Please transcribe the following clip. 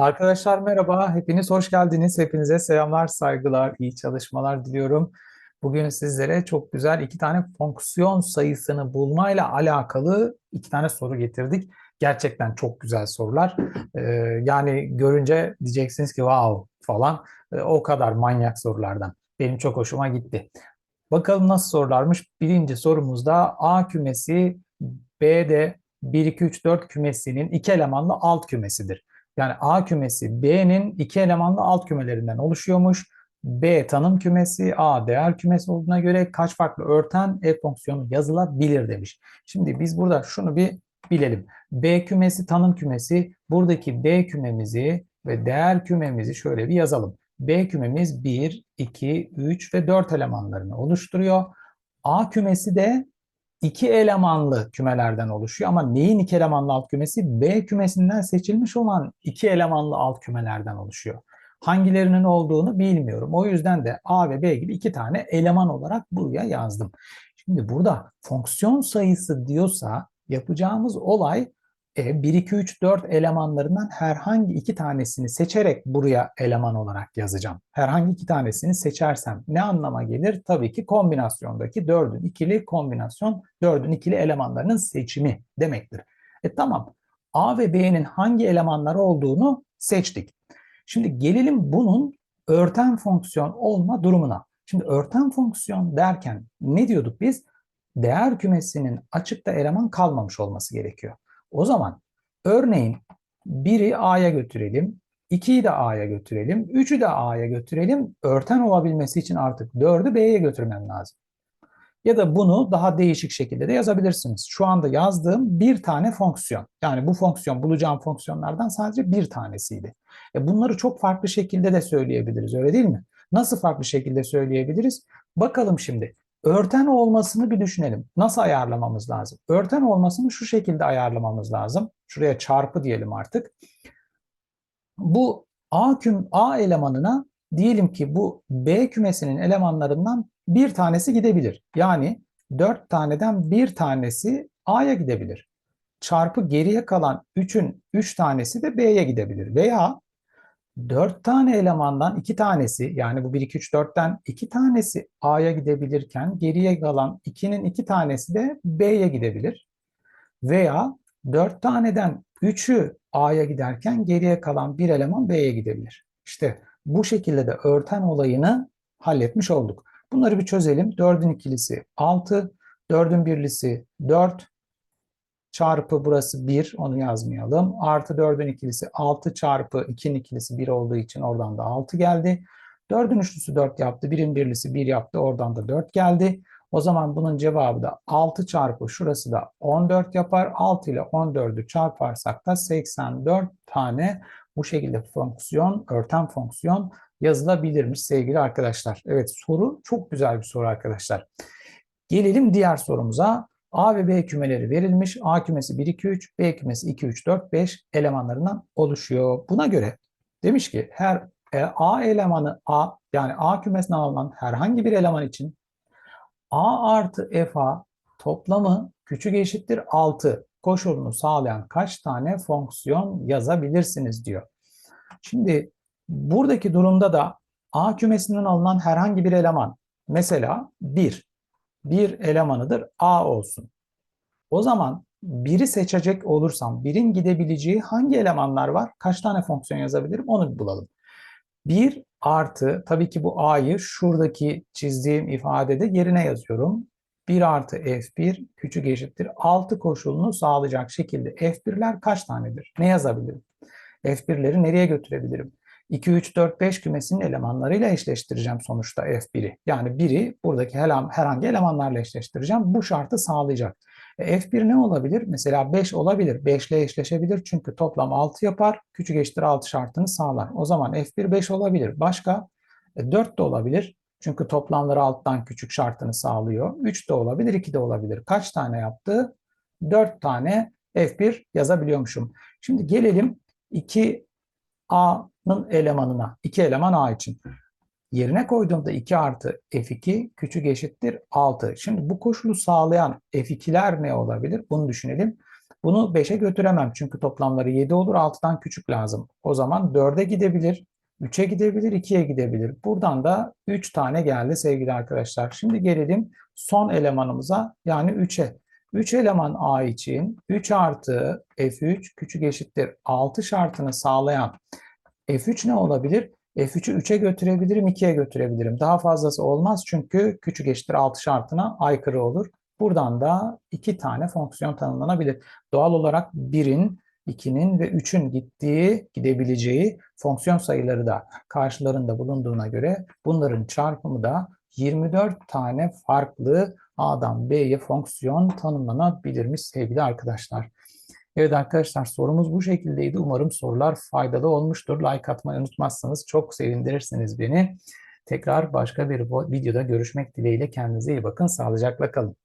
Arkadaşlar merhaba, hepiniz hoş geldiniz. Hepinize selamlar, saygılar, iyi çalışmalar diliyorum. Bugün sizlere çok güzel iki tane fonksiyon sayısını bulmayla alakalı iki tane soru getirdik. Gerçekten çok güzel sorular. Ee, yani görünce diyeceksiniz ki wow falan. Ee, o kadar manyak sorulardan. Benim çok hoşuma gitti. Bakalım nasıl sorularmış. Birinci sorumuzda A kümesi B'de 1, 2, 3, 4 kümesinin iki elemanlı alt kümesidir. Yani A kümesi B'nin iki elemanlı alt kümelerinden oluşuyormuş. B tanım kümesi, A değer kümesi olduğuna göre kaç farklı örten f fonksiyonu yazılabilir demiş. Şimdi biz burada şunu bir bilelim. B kümesi tanım kümesi, buradaki B kümemizi ve değer kümemizi şöyle bir yazalım. B kümemiz 1, 2, 3 ve 4 elemanlarını oluşturuyor. A kümesi de iki elemanlı kümelerden oluşuyor ama neyin iki elemanlı alt kümesi? B kümesinden seçilmiş olan iki elemanlı alt kümelerden oluşuyor. Hangilerinin olduğunu bilmiyorum. O yüzden de A ve B gibi iki tane eleman olarak buraya yazdım. Şimdi burada fonksiyon sayısı diyorsa yapacağımız olay 1, 2, 3, 4 elemanlarından herhangi iki tanesini seçerek buraya eleman olarak yazacağım. Herhangi iki tanesini seçersem ne anlama gelir? Tabii ki kombinasyondaki 4'ün ikili kombinasyon 4'ün ikili elemanlarının seçimi demektir. E tamam. A ve B'nin hangi elemanları olduğunu seçtik. Şimdi gelelim bunun örten fonksiyon olma durumuna. Şimdi örten fonksiyon derken ne diyorduk biz? Değer kümesinin açıkta eleman kalmamış olması gerekiyor. O zaman örneğin 1'i A'ya götürelim, 2'yi de A'ya götürelim, 3'ü de A'ya götürelim. Örten olabilmesi için artık 4'ü B'ye götürmem lazım. Ya da bunu daha değişik şekilde de yazabilirsiniz. Şu anda yazdığım bir tane fonksiyon. Yani bu fonksiyon bulacağım fonksiyonlardan sadece bir tanesiydi. E bunları çok farklı şekilde de söyleyebiliriz öyle değil mi? Nasıl farklı şekilde söyleyebiliriz? Bakalım şimdi. Örten olmasını bir düşünelim. Nasıl ayarlamamız lazım? Örten olmasını şu şekilde ayarlamamız lazım. Şuraya çarpı diyelim artık. Bu A küm A elemanına diyelim ki bu B kümesinin elemanlarından bir tanesi gidebilir. Yani 4 taneden bir tanesi A'ya gidebilir. Çarpı geriye kalan 3'ün 3 üç tanesi de B'ye gidebilir. Veya 4 tane elemandan 2 tanesi yani bu 1, 2, 3, 4'ten 2 tanesi A'ya gidebilirken geriye kalan 2'nin 2 tanesi de B'ye gidebilir. Veya 4 taneden 3'ü A'ya giderken geriye kalan bir eleman B'ye gidebilir. İşte bu şekilde de örten olayını halletmiş olduk. Bunları bir çözelim. 4'ün ikilisi 6, 4'ün birlisi 4, çarpı burası 1 onu yazmayalım. Artı 4'ün ikilisi 6 çarpı 2'nin ikilisi 1 olduğu için oradan da 6 geldi. 4'ün üçlüsü 4 yaptı. 1'in birlisi 1 yaptı. Oradan da 4 geldi. O zaman bunun cevabı da 6 çarpı şurası da 14 yapar. 6 ile 14'ü çarparsak da 84 tane bu şekilde fonksiyon, örten fonksiyon yazılabilirmiş sevgili arkadaşlar. Evet soru çok güzel bir soru arkadaşlar. Gelelim diğer sorumuza. A ve B kümeleri verilmiş. A kümesi 1, 2, 3, B kümesi 2, 3, 4, 5 elemanlarından oluşuyor. Buna göre demiş ki her e, A elemanı A yani A kümesinden alınan herhangi bir eleman için A artı FA toplamı küçük eşittir 6 koşulunu sağlayan kaç tane fonksiyon yazabilirsiniz diyor. Şimdi buradaki durumda da A kümesinden alınan herhangi bir eleman mesela 1 bir elemanıdır A olsun. O zaman biri seçecek olursam birin gidebileceği hangi elemanlar var? Kaç tane fonksiyon yazabilirim? Onu bulalım. 1 artı tabii ki bu A'yı şuradaki çizdiğim ifadede yerine yazıyorum. 1 artı F1 küçük eşittir 6 koşulunu sağlayacak şekilde F1'ler kaç tanedir? Ne yazabilirim? F1'leri nereye götürebilirim? 2, 3, 4, 5 kümesinin elemanlarıyla eşleştireceğim sonuçta F1'i. Yani biri buradaki herhangi elemanlarla eşleştireceğim. Bu şartı sağlayacak. E, F1 ne olabilir? Mesela 5 olabilir. 5 ile eşleşebilir çünkü toplam 6 yapar. Küçük eşittir 6 şartını sağlar. O zaman F1 5 olabilir. Başka? E, 4 de olabilir. Çünkü toplamları alttan küçük şartını sağlıyor. 3 de olabilir, 2 de olabilir. Kaç tane yaptı? 4 tane F1 yazabiliyormuşum. Şimdi gelelim 2A'nın elemanına. 2 eleman A için. Yerine koyduğumda 2 artı F2 küçük eşittir 6. Şimdi bu koşulu sağlayan F2'ler ne olabilir? Bunu düşünelim. Bunu 5'e götüremem çünkü toplamları 7 olur 6'dan küçük lazım. O zaman 4'e gidebilir, 3'e gidebilir, 2'ye gidebilir. Buradan da 3 tane geldi sevgili arkadaşlar. Şimdi gelelim son elemanımıza yani 3'e. 3 eleman A için 3 artı F3 küçük eşittir 6 şartını sağlayan F3 ne olabilir? F3'ü 3'e götürebilirim, 2'ye götürebilirim. Daha fazlası olmaz çünkü küçük eşittir 6 şartına aykırı olur. Buradan da iki tane fonksiyon tanımlanabilir. Doğal olarak 1'in, 2'nin ve 3'ün gittiği, gidebileceği fonksiyon sayıları da karşılarında bulunduğuna göre bunların çarpımı da 24 tane farklı A'dan B'ye fonksiyon tanımlanabilirmiş sevgili arkadaşlar. Evet arkadaşlar sorumuz bu şekildeydi. Umarım sorular faydalı olmuştur. Like atmayı unutmazsanız çok sevindirirsiniz beni. Tekrar başka bir videoda görüşmek dileğiyle kendinize iyi bakın. Sağlıcakla kalın.